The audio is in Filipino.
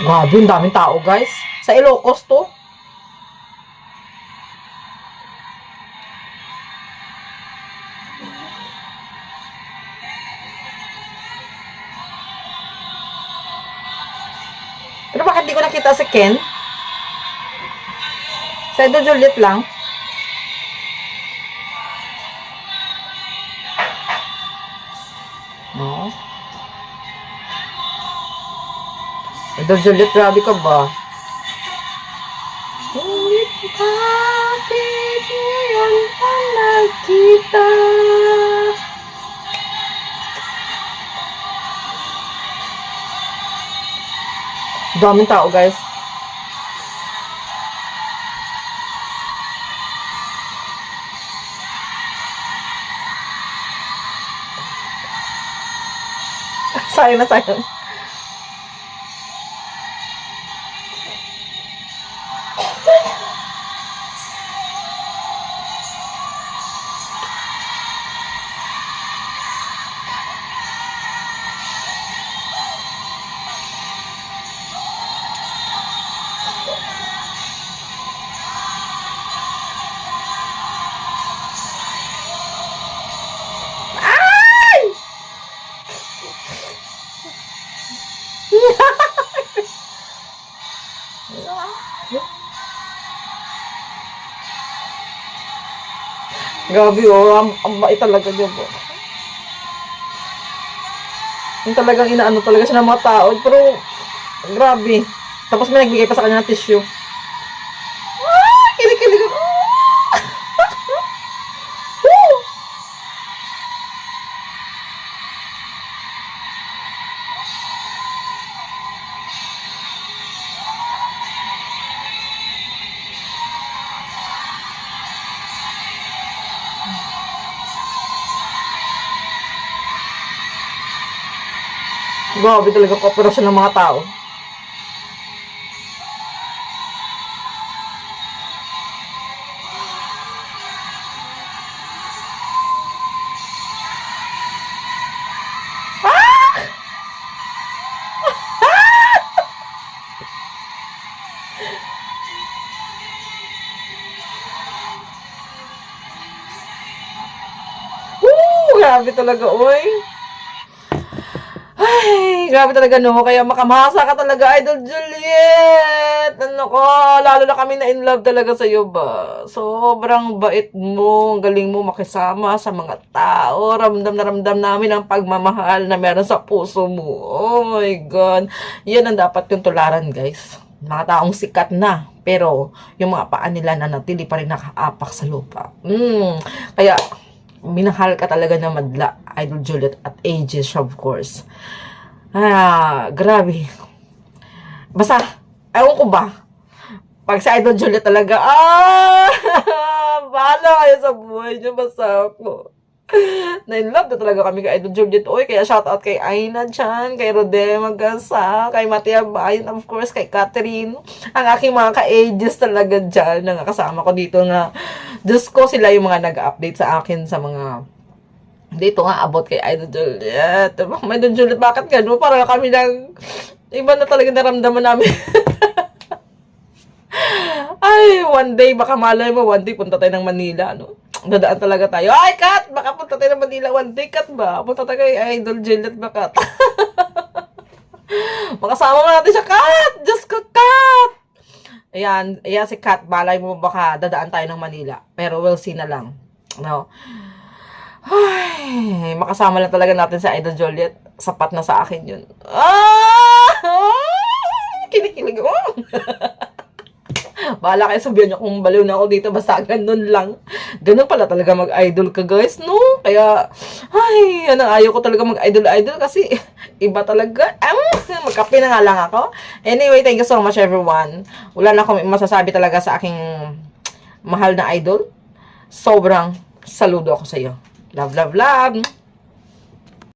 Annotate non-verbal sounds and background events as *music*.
Grabe, ang daming tao, guys. Sa Ilocos to. Pero bakit di ko nakita si Ken? Sa Edo Juliet lang. No. Edo Juliet, grabe ka ba? Ngunit bakit ngayon pa nagkita? Daming tao, guys. sayang na sayang. Yeah. *laughs* Grabe oh, ang, ang talaga niya po. Yung talagang inaano talaga siya ng mga tao. Pero, grabe. Tapos may nagbigay pa sa kanya ng tissue. Grabe talaga kooperasyon ng mga tao. *laughs* Woo! Grabe talaga, oy. Ay, grabe talaga no. Kaya makamasa ka talaga, Idol Juliet. Ano ko, lalo na kami na in love talaga sa iyo ba. Sobrang bait mo, galing mo makisama sa mga tao. Ramdam na ramdam namin ang pagmamahal na meron sa puso mo. Oh my God. Yan ang dapat yung tularan, guys. Mga taong sikat na. Pero, yung mga paa nila na natili pa rin nakaapak sa lupa. Mm. Kaya, minahal ka talaga na madla, Idol Juliet at ages, of course. Ah, grabe. Basta, ewan ko ba, pag si Idol Juliet talaga, ah, *laughs* bahala kayo sa buhay niyo, basta ako. Na-in-love na talaga kami kay Idol Juliet. Oy, kaya shoutout kay Aina Chan, kay Rode Magasa, kay Matia Bayan, of course, kay Catherine. Ang aking mga ka-ages talaga dyan, na kasama ko dito nga. Diyos ko, sila yung mga nag-update sa akin sa mga dito nga about kay Idol Juliet. May Idol Juliet, bakit gano'n? Para kami lang, iba na talaga naramdaman namin. *laughs* Ay, one day, baka malay mo, one day punta tayo ng Manila, ano? Dadaan talaga tayo. Ay, Kat! Baka punta tayo ng Manila one day, Kat ba? Punta tayo kay Idol Juliet ba, Kat? *laughs* Makasama mo natin siya, Kat! Diyos ko, Kat! Ayan, ayan si Kat, balay mo baka dadaan tayo ng Manila. Pero we'll see na lang. No? Ay, makasama lang talaga natin si Idol Juliet. Sapat na sa akin yun. Ah! Kinikilig ako. *laughs* Bahala kayo sabihan niyo kung baliw na ako dito. Basta ganun lang. Ganun pala talaga mag-idol ka, guys, no? Kaya, ay, ang ayaw ko talaga mag-idol-idol kasi iba talaga. Um, magkape na nga lang ako. Anyway, thank you so much, everyone. Wala na akong masasabi talaga sa aking mahal na idol. Sobrang saludo ako sa iyo. Love, love, love.